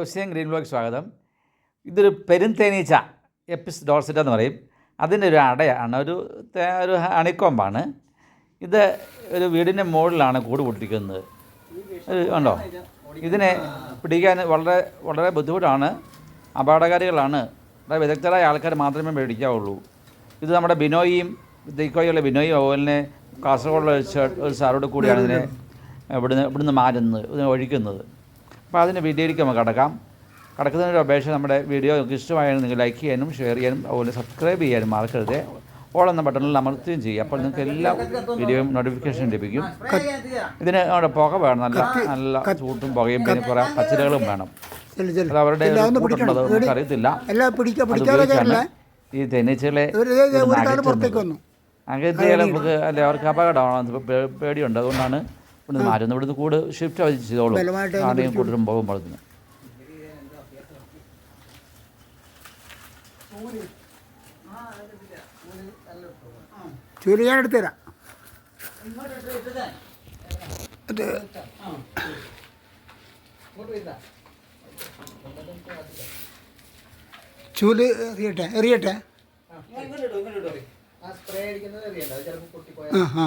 ജോസിയൻ green block സ്വാഗതം. ഇതൊരു പെരുന്തേനീച്ച എപ്പിസ് ഡോർസിറ്റ എന്ന് പറയും. അതിന്റെ ഒരു അടയാണ് ഒരു തേ- ഒരു അണിക്കൊമ്പാണ് ഇത് ഒരു വീടിന്റെ മുകളിലാണ് കൂട് പൊട്ടിക്കുന്നത്. ഉണ്ടോ ഇതിനെ പിടിക്കാൻ വളരെ വളരെ ബുദ്ധിമുട്ടാണ്. അപകടകാരികളാണ്. വളരെ വിദഗ്ധരായ ആൾക്കാർ മാത്രമേ പേടിക്കാവുള്ളൂ ഇത് നമ്മുടെ ബിനോയിയും ദൈക്കോയുള്ള ബിനോയും അതുപോലെ കാസർഗോഡുള്ള ഒരു സാറോട് കൂടിയാണ് ഇതിനെ ഇവിടുന്ന് ഇവിടുന്ന് മാറ്റുന്നത് ഇതിനെ ഒഴിക്കുന്നത്. അപ്പോൾ അതിന്റെ വീഡിയോയിലേക്ക് നമുക്ക് കടക്കാം. കടക്കുന്നതിനൊരു അപേക്ഷ നമ്മുടെ വീഡിയോ നിങ്ങൾക്ക് ഇഷ്ടമായാലും നിങ്ങൾ ലൈക്ക് ചെയ്യാനും ഷെയർ ചെയ്യാനും അതുപോലെ സബ്സ്ക്രൈബ് ചെയ്യാനും മറക്കരുത്. ഓൾ എന്ന ബട്ടണിൽ അമർത്തുകയും ചെയ്യും. അപ്പോൾ നിങ്ങൾക്ക് എല്ലാ വീഡിയോയും നോട്ടിഫിക്കേഷൻ ലഭിക്കും. ഇതിന് അവിടെ പുക വേണം. നല്ല നല്ല ചൂട്ടും പുകയും പിന്നെ കുറേ പച്ചിലകളും വേണം. അത് അവരുടെ അറിയത്തില്ല ഈ തേനീച്ചകളെ അങ്ങനെ നമുക്ക് അല്ലെ അവർക്ക് അപകടമാണ് പേടിയുണ്ട്. അതുകൊണ്ടാണ് ഇവിടുന്ന് മാറ്റുന്നു ഇവിടുന്ന് കൂട് ഷിഫ്റ്റ് അവർ ചെയ്തോളും. ആടെയും കൂട്ടിലും പോകുമ്പോഴത്തിന് ചൂൽ ഞാൻ എടുത്തു തരാം. അത് ചൂൽ എറിയട്ടെ എറിയട്ടെ? ആ ആ.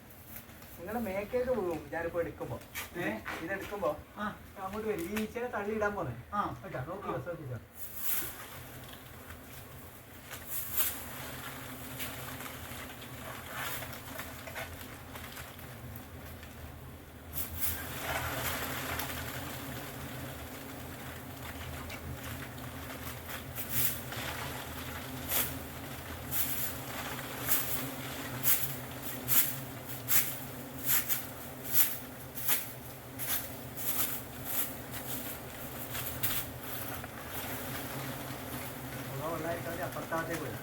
നിങ്ങളുടെ മേക്കേക്ക് പോകും ഞാനിപ്പോ എടുക്കുമ്പോ. ഇതെടുക്കുമ്പോ അങ്ങോട്ട് വരും ഈ ഈച്ചനെ തള്ളി ഇടാൻ പോന്നെ കേട്ടോ? നോക്കിയോ ശ്രദ്ധിച്ചോ അപ്പുറത്താത്തേക്ക് വരും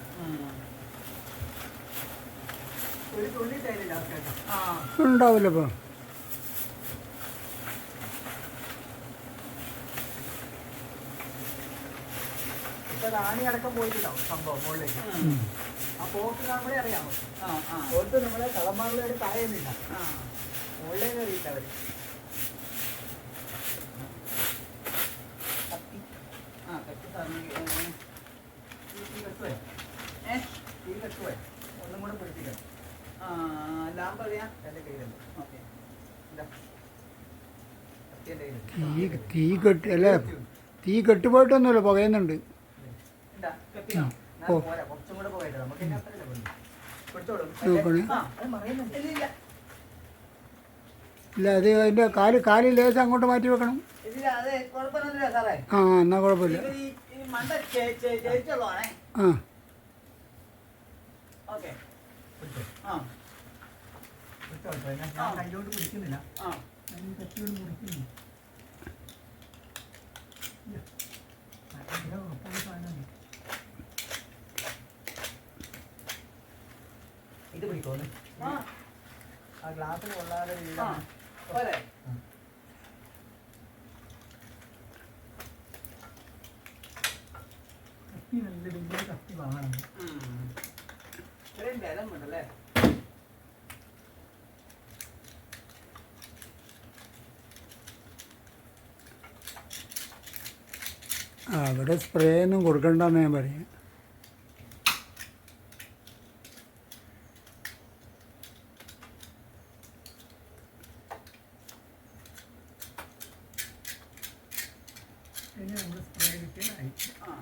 ഒരു തുള്ളി തേയില ലാസ്റ്റ് ഉണ്ടാവില്ല ഇപ്പോൾ ഇപ്പൊ റാണി അടക്കം പോയിട്ടുണ്ടാവും സംഭവം മുകളിലേക്ക്? ആ പോക്ക് നമ്മളെ അറിയാമോ? പോത്ത് നമ്മളെ കളമാറിലെ ഒരു താഴെയൊന്നുമില്ല മുകളിലേക്ക് അവർ കത്തി. ആ, കത്തി സാധനം ഈ- ഈ- ഈ കെട്ടുവേ? ഈ കെട്ടുവേ? ഒന്നും കൂടെ പിടിപ്പിക്കണം. ലാമ്പ് അറിയാം? എന്റെ കയ്യിലുണ്ട്. ഇതാ. കത്തി എന്റെ കയ്യിലുണ്ട്. തീ തീ കെട്ടി അല്ലേ തീ കെട്ടുപോയിട്ടൊന്നുമില്ല പുകയുന്നുണ്ട്. ആ. ഇല്ല, അത് അതിന്റെ കാൽ കാലിൽ ലേശം അങ്ങോട്ട് മാറ്റി വെക്കണം ഇല്ല, കുഴപ്പമില്ല ആ സാറേ. ആ കുഴപ്പമില്ല. ആ. ഇത് പിടിക്കോന്ന് ആ. ഗ്ലാസ് കൊള്ളാതെ വീഴാൻ. പോരെ? വാങ്ങണം. ഇത്രയും ബലം ഉണ്ടല്ലേ? അവിടെ സ്പ്രേ ഒന്നും കൊടുക്കണ്ടെന്ന് ഞാൻ പറയാം ആ.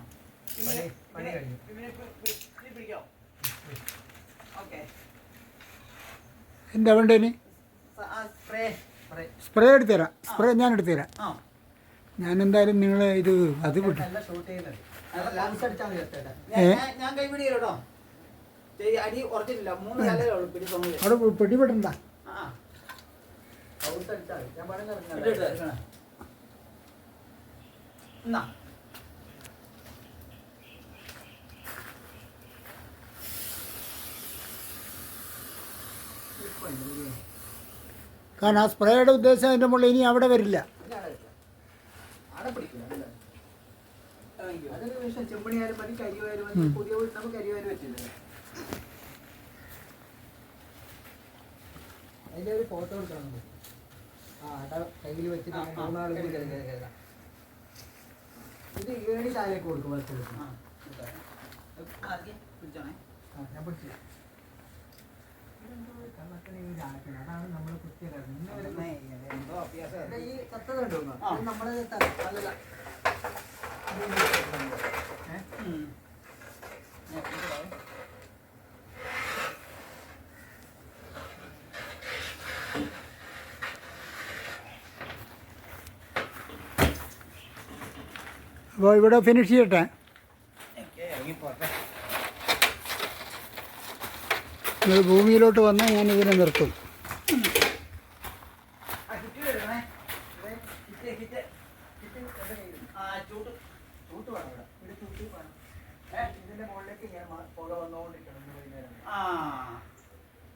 പണി- പണി കഴിഞ്ഞു. ഇവനെ പി- പി- ഇത് പിടിക്കോ? ഓക്കേ. എന്താ വേണ്ടേന് സ്പ്രേ സ്പ്രേ സ്പ്രേ എടുത്തു തരാം സ്പ്രേ ഞാൻ എടുത്തു തരാം ആ ഞാൻ എന്തായാലും നിങ്ങൾ ഇത് അത് വിട്ടു. അവിടെ പിടിപെടണ്ട? കാരണം ആ സ്പ്രേയുടെ ഉദ്ദേശം അതിന്റെ മുകളിൽ ഇനി അവിടെ വരില്ല. അതൊരു വിഷം ചെമ്പണിയായാലും മതി കരിവായാലും മതി. പുതിയ വീട്ടിൽ നമുക്ക് കരിവായാലും പറ്റില്ല. ഒരു ഫോട്ടോ എടുക്കണം ആ അട കയ്യിൽ വെച്ചിട്ട് കരുതി. ഇത് ഏണി താഴേക്ക് കൊടുക്കും ബസ് ഞാൻ പിടിച്ചു ഒരു കള്ളത്തിന് ഈ ഇതാക്കണം. അതാണ് നമ്മൾ കുത്തിയത് ഈ കത്തത് കണ്ടോ? നമ്മൾ അപ്പോൾ ഇവിടെ ഫിനിഷ് ചെയ്യട്ടെ. നിങ്ങൾ ഭൂമിയിലോട്ട് വന്നാൽ ഞാനിതിനെ ഇതിനെ നിർത്തും ആ, ചുറ്റി എടുക്കണേ. ഇവിടെ ചുറ്റി, ചുറ്റി. ചുറ്റി എന്റെ കയ്യിൽ. ആ, ചൂട്ട്. ചൂട്ട് വേണം ഇവിടെ. ഇവിടെ ചൂട്ടി വേണം. ഇതിന്റെ മുകളിലേക്ക് ഇങ്ങനെ മ- പുക വന്നുകൊണ്ടിരിക്കണം ഇന്ന് വൈകുന്നേരം. ആ,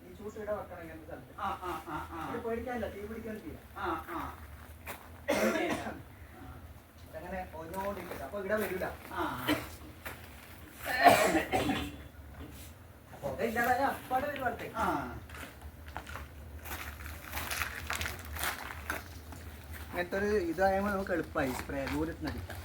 ഈ ചൂട്ട് ഇവിടെ വെക്കണം ഇങ്ങനത്തെ സ്ഥലത്ത് ആ, ആ, ആ, ആ. ഇവിടെ പേടിക്കാനില്ല തീ പിടിക്കാൻ ചെയ്യാം ആ, ആ. അങ്ങനെ ഒന്നുകൊണ്ടിരിക്കട്ടെ അപ്പൊ ഇവിടെ വരില്ല ആ, പുക ഇല്ലാതായ അപ്പാടെ ഒരു ഇതായ ഒരു നമുക്ക് എളുപ്പമായി സ്പ്രേ ദൂരത്ത് നടിക്കാം.